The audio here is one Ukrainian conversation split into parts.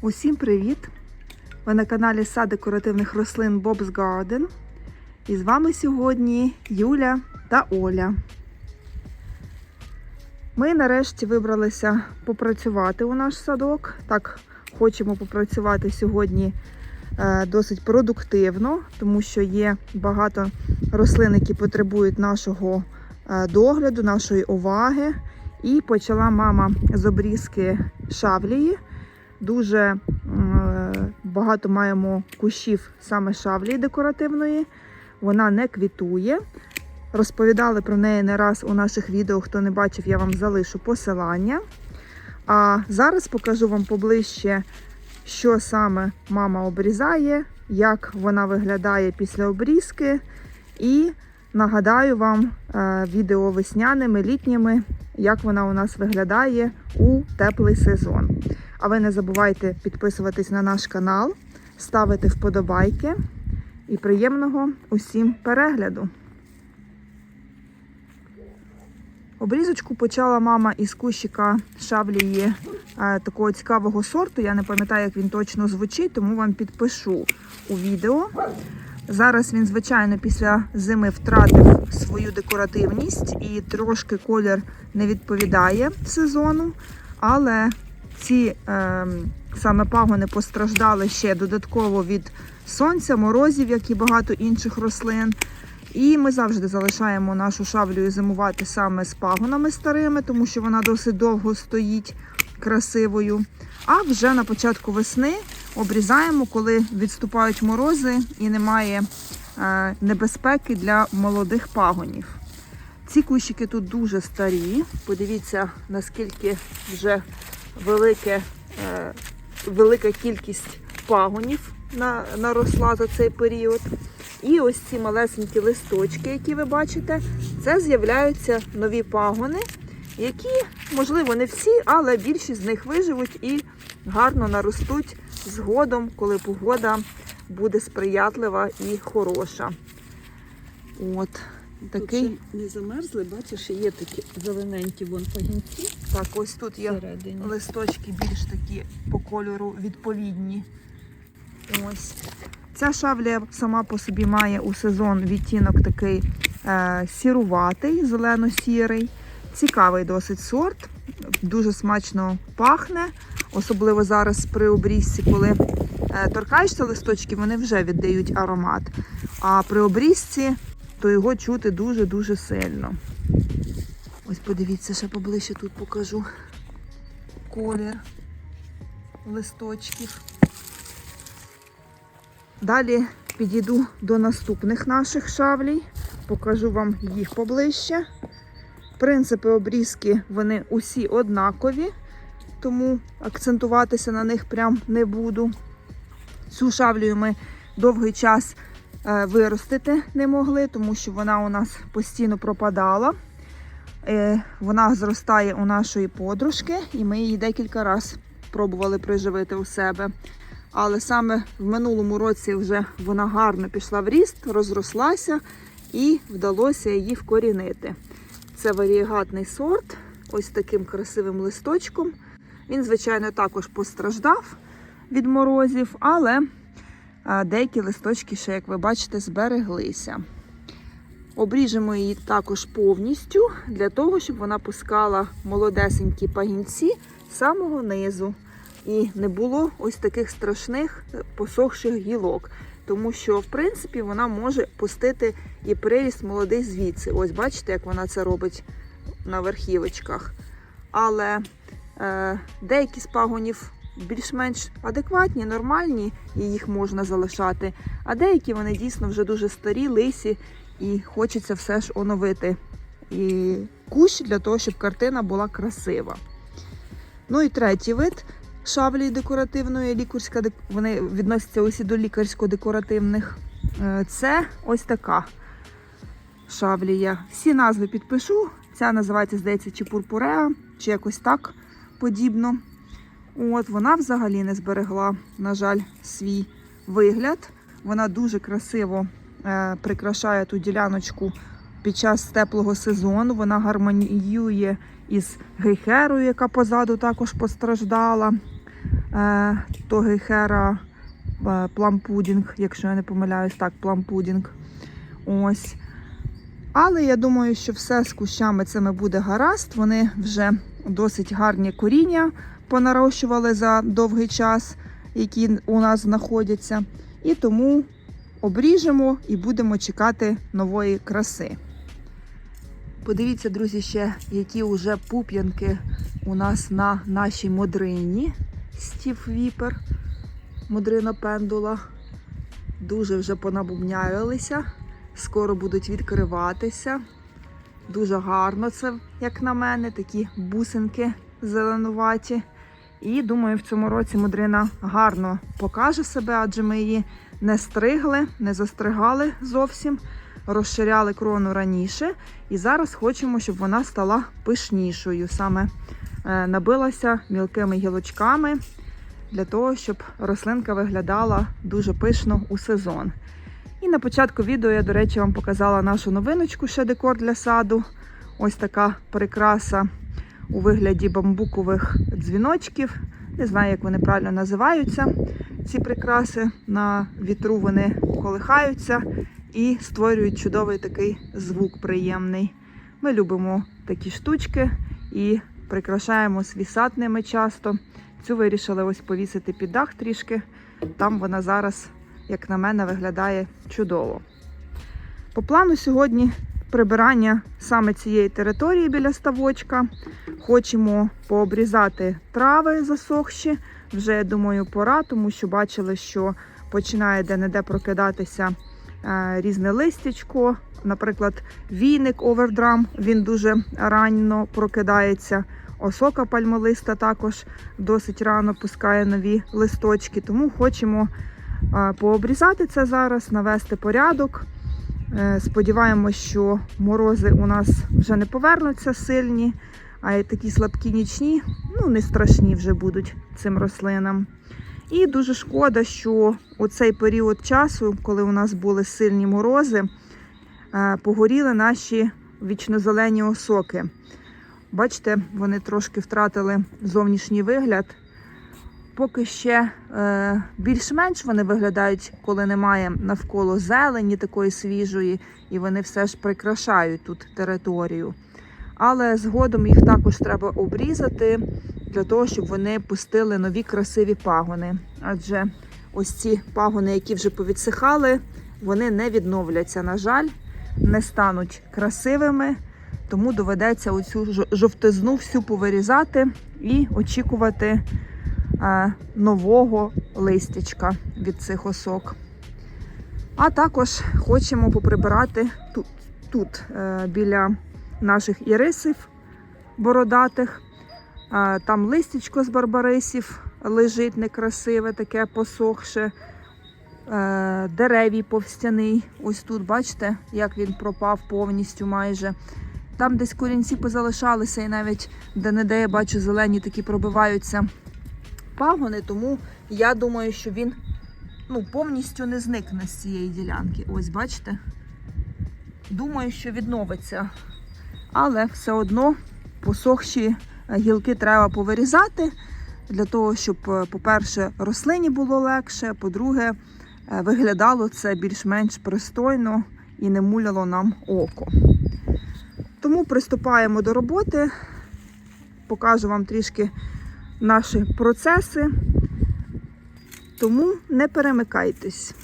Усім привіт! Ви на каналі Сад декоративних рослин Bob's Garden. І з вами сьогодні Юля та Оля. Ми нарешті вибралися попрацювати у наш садок. Так, хочемо попрацювати сьогодні е, досить продуктивно, тому що є багато рослин, які потребують нашого е, догляду, нашої уваги. І почала мама з обрізки шавлії. Дуже е, багато маємо кущів саме шавлії декоративної. Вона не квітує. Розповідали про неї не раз у наших відео. Хто не бачив, я вам залишу посилання. А зараз покажу вам поближче, що саме мама обрізає, як вона виглядає після обрізки. І нагадаю вам е, відео весняними, літніми, як вона у нас виглядає у теплий сезон. А ви не забувайте підписуватись на наш канал, ставити вподобайки і приємного усім перегляду. Обрізочку почала мама із кущика шавлії е, такого цікавого сорту. Я не пам'ятаю, як він точно звучить, тому вам підпишу у відео. Зараз він, звичайно, після зими втратив свою декоративність і трошки колір не відповідає сезону, але ці е, саме пагони постраждали ще додатково від сонця, морозів, як і багато інших рослин. І ми завжди залишаємо нашу шавлю зимувати саме з пагонами старими, тому що вона досить довго стоїть красивою. А вже на початку весни обрізаємо, коли відступають морози і немає е, небезпеки для молодих пагонів. Ці кущики тут дуже старі. Подивіться, наскільки вже велике, е, велика кількість пагонів на, наросла за цей період. І ось ці малесенькі листочки, які ви бачите, це з'являються нові пагони, які, можливо, не всі, але більшість з них виживуть і гарно наростуть згодом, коли погода буде сприятлива і хороша. От такий. Тут ще не замерзли, бачиш, є такі зелененькі вон пагінці Так, ось тут є всередині. листочки більш такі по кольору відповідні. Ось. Ця шавля сама по собі має у сезон відтінок такий е, сіруватий, зелено-сірий. Цікавий досить сорт, дуже смачно пахне, особливо зараз при обрізці, коли е, торкаєшся листочки, вони вже віддають аромат. А при обрізці то його чути дуже-дуже сильно. Ось подивіться, ще поближче тут покажу колір листочків. Далі підійду до наступних наших шавлій, покажу вам їх поближче. Принципи обрізки вони усі однакові, тому акцентуватися на них прям не буду. Цю шавлю ми довгий час виростити не могли, тому що вона у нас постійно пропадала. Е, Вона зростає у нашої подружки, і ми її декілька разів пробували приживити у себе. Але саме в минулому році вже вона гарно пішла в ріст, розрослася і вдалося її вкорінити. Це варієгатний сорт, ось таким красивим листочком. Він, звичайно, також постраждав від морозів, але деякі листочки ще, як ви бачите, збереглися. Обріжемо її також повністю для того, щоб вона пускала молодесенькі пагінці з самого низу. І не було ось таких страшних е, посохших гілок. Тому що, в принципі, вона може пустити і приріст молодий звідси. Ось бачите, як вона це робить на верхівочках. Але е, деякі з пагонів більш-менш адекватні, нормальні, і їх можна залишати. А деякі вони дійсно вже дуже старі, лисі, і хочеться все ж оновити і кущ для того, щоб картина була красива. Ну і третій вид шаблі декоративної, лікарська, вони відносяться усі до лікарсько-декоративних. Е, Це ось така шавлія. Всі назви підпишу. Ця називається, здається, чи пурпуреа, чи якось так подібно. От, вона взагалі не зберегла, на жаль, свій вигляд. Вона дуже красиво е, прикрашає ту діляночку під час теплого сезону. Вона гармоніює із гейхерою, яка позаду також постраждала. е, Тогейхера е, плампудінг, якщо я не помиляюсь, так, плампудінг. Ось. Але я думаю, що все з кущами цими буде гаразд. Вони вже досить гарні коріння понарощували за довгий час, які у нас знаходяться. І тому обріжемо і будемо чекати нової краси. Подивіться, друзі, ще які вже пуп'янки у нас на нашій модрині. Стів Віпер, модрина пендула. Дуже вже понабубнялися. Скоро будуть відкриватися. Дуже гарно це, як на мене, такі бусинки зеленуваті. І думаю, в цьому році мудрина гарно покаже себе, адже ми її не стригли, не застригали зовсім, розширяли крону раніше. І зараз хочемо, щоб вона стала пишнішою. Саме е, набилася мілкими гілочками для того, щоб рослинка виглядала дуже пишно у сезон. І на початку відео я, до речі, вам показала нашу новиночку ще декор для саду. Ось така прикраса у вигляді бамбукових дзвіночків. Не знаю, як вони правильно називаються. Ці прикраси на вітру вони колихаються і створюють чудовий такий звук приємний. Ми любимо такі штучки і прикрашаємо свій сад ними часто. Цю вирішили ось повісити під дах трішки. Там вона зараз, як на мене, виглядає чудово. По плану сьогодні прибирання саме цієї території біля ставочка. Хочемо пообрізати трави засохші. Вже, думаю, пора, тому що бачили, що починає де-не-де прокидатися е, різне листячко. Наприклад, війник овердрам, він дуже ранно прокидається. Осока пальмолиста також досить рано пускає нові листочки. Тому хочемо е, пообрізати це зараз, навести порядок. Е, Сподіваємось, що морози у нас вже не повернуться сильні, а такі слабкі нічні, ну не страшні вже будуть цим рослинам. І дуже шкода, що у цей період часу, коли у нас були сильні морози, е, погоріли наші вічнозелені осоки. Бачите, вони трошки втратили зовнішній вигляд. Поки ще е, більш-менш вони виглядають, коли немає навколо зелені такої свіжої, і вони все ж прикрашають тут територію. Але згодом їх також треба обрізати для того, щоб вони пустили нові красиві пагони. Адже ось ці пагони, які вже повідсихали, вони не відновляться, на жаль, не стануть красивими. Тому доведеться оцю жовтизну всю повирізати і очікувати е, нового листячка від цих осок. А також хочемо поприбирати тут, тут е, біля наших ірисів бородатих. Там листячко з барбарисів лежить некрасиве, таке посохше. Е, Деревій повстяний. Ось тут, бачите, як він пропав повністю майже. Там десь корінці позалишалися, і навіть де-не-де я бачу зелені такі пробиваються пагони, тому я думаю, що він ну, повністю не зникне з цієї ділянки. Ось, бачите? Думаю, що відновиться. Але все одно посохші е, гілки треба повирізати для того, щоб, е, по-перше, рослині було легше, по-друге, е, виглядало це більш-менш пристойно і не муляло нам око. Тому приступаємо до роботи. Покажу вам трішки наші процеси. Тому не перемикайтесь.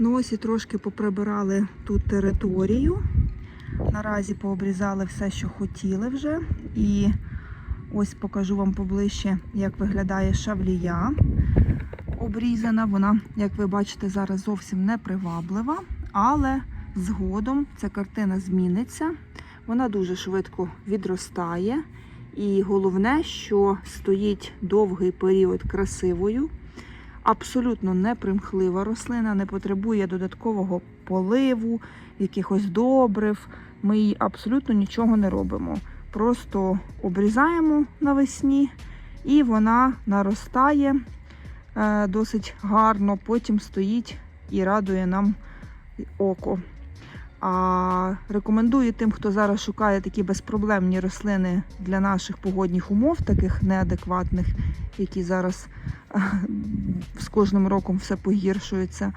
Ну ось і трошки поприбирали тут територію. Наразі пообрізали все, що хотіли вже. І ось покажу вам поближче, як виглядає шавлія. Обрізана. Вона, як ви бачите, зараз зовсім не приваблива, але згодом ця картина зміниться. Вона дуже швидко відростає. І головне, що стоїть довгий період красивою, абсолютно непримхлива рослина, не потребує додаткового поливу, якихось добрив. Ми їй абсолютно нічого не робимо. Просто обрізаємо навесні, і вона наростає е, досить гарно, потім стоїть і радує нам око. А рекомендую тим, хто зараз шукає такі безпроблемні рослини для наших погодних умов, таких неадекватних, які зараз е, з кожним роком все погіршується.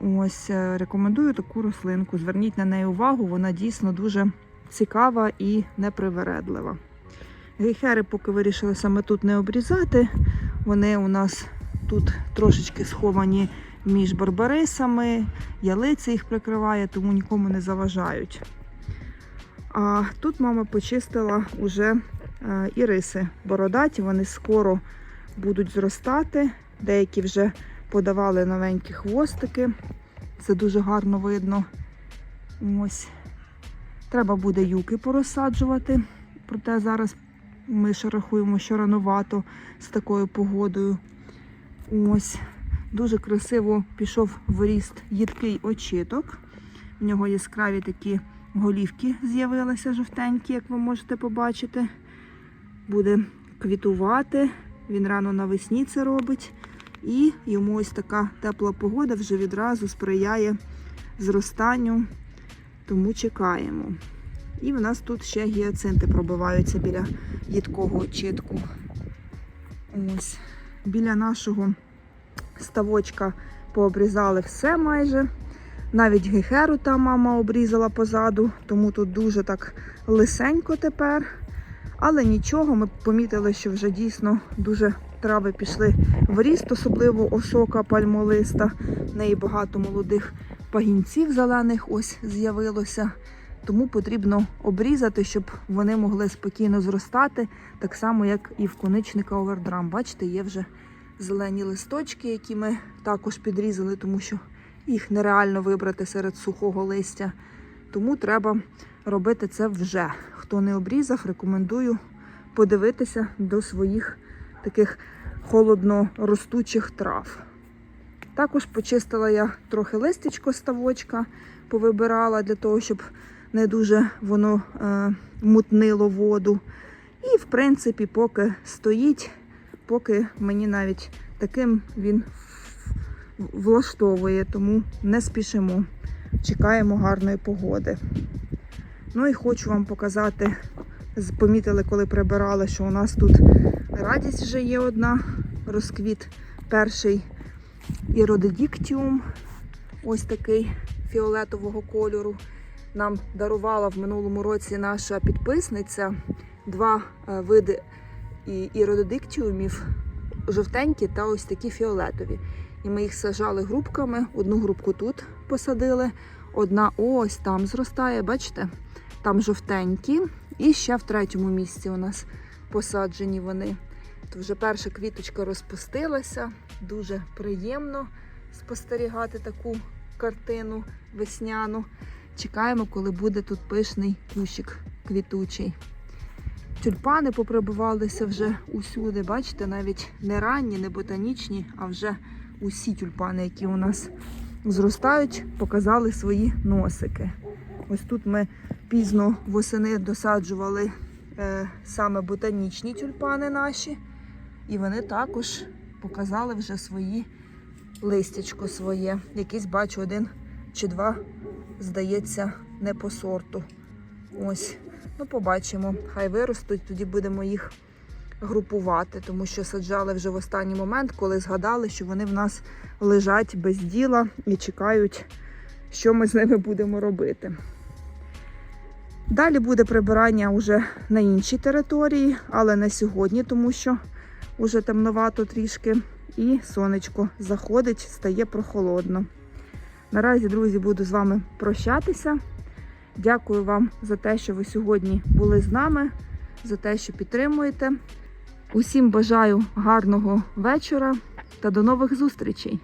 Ось е, рекомендую таку рослинку. Зверніть на неї увагу, вона дійсно дуже цікава і непривередлива. Гейхери поки вирішили саме тут не обрізати. Вони у нас тут трошечки сховані між барбарисами, ялиця їх прикриває, тому нікому не заважають. А тут мама почистила уже е, іриси бородаті, вони скоро будуть зростати. Деякі вже подавали новенькі хвостики. Це дуже гарно видно. Ось. Треба буде юки порозсаджувати. Проте зараз ми ще рахуємо, що ранувато з такою погодою. Ось. Дуже красиво пішов в ріст їдкий очіток. В нього яскраві такі голівки з'явилися жовтенькі, як ви можете побачити. Буде квітувати. Він рано навесні це робить. І йому ось така тепла погода вже відразу сприяє зростанню, тому чекаємо. І в нас тут ще гіацинти пробиваються біля їдкого очітку. Ось. Біля нашого ставочка пообрізали все майже. Навіть гехеру там мама обрізала позаду, тому тут дуже так лисенько тепер. Але нічого, ми помітили, що вже дійсно дуже трави пішли в ріст, особливо осока пальмолиста. В неї багато молодих пагінців зелених ось з'явилося. Тому потрібно обрізати, щоб вони могли спокійно зростати, так само, як і в коничника овердрам. Бачите, є вже зелені листочки, які ми також підрізали, тому що їх нереально вибрати серед сухого листя. Тому треба робити це вже. Хто не обрізав, рекомендую подивитися до своїх таких холодно ростучих трав. Також почистила я трохи листячко ставочка, повибирала для того, щоб не дуже воно е, мутнило воду. І, в принципі, поки стоїть, поки мені навіть таким він влаштовує, тому не спішимо. Чекаємо гарної погоди. Ну і хочу вам показати, помітили, коли прибирали, що у нас тут радість вже є одна. Розквіт перший іродидіктіум. Ось такий фіолетового кольору. Нам дарувала в минулому році наша підписниця два е, види і- іродидиктіумів жовтенькі та ось такі фіолетові. І ми їх сажали групками. Одну групку тут посадили, одна ось там зростає, бачите? Там жовтенькі. І ще в третьому місці у нас посаджені вони. То вже перша квіточка розпустилася. Дуже приємно спостерігати таку картину весняну. Чекаємо, коли буде тут пишний кущик квітучий. Тюльпани поприбивалися вже усюди. Бачите, навіть не ранні, не ботанічні, а вже усі тюльпани, які у нас зростають, показали свої носики. Ось тут ми пізно восени досаджували е, саме ботанічні тюльпани наші, і вони також показали вже свої листячко своє. Якийсь бачу один чи два, здається, не по сорту. Ось, ну побачимо. Хай виростуть, тоді будемо їх групувати, тому що саджали вже в останній момент, коли згадали, що вони в нас лежать без діла і чекають, що ми з ними будемо робити. Далі буде прибирання вже на іншій території, але не сьогодні, тому що вже темновато трішки, і сонечко заходить, стає прохолодно. Наразі, друзі, буду з вами прощатися. Дякую вам за те, що ви сьогодні були з нами, за те, що підтримуєте. Усім бажаю гарного вечора та до нових зустрічей!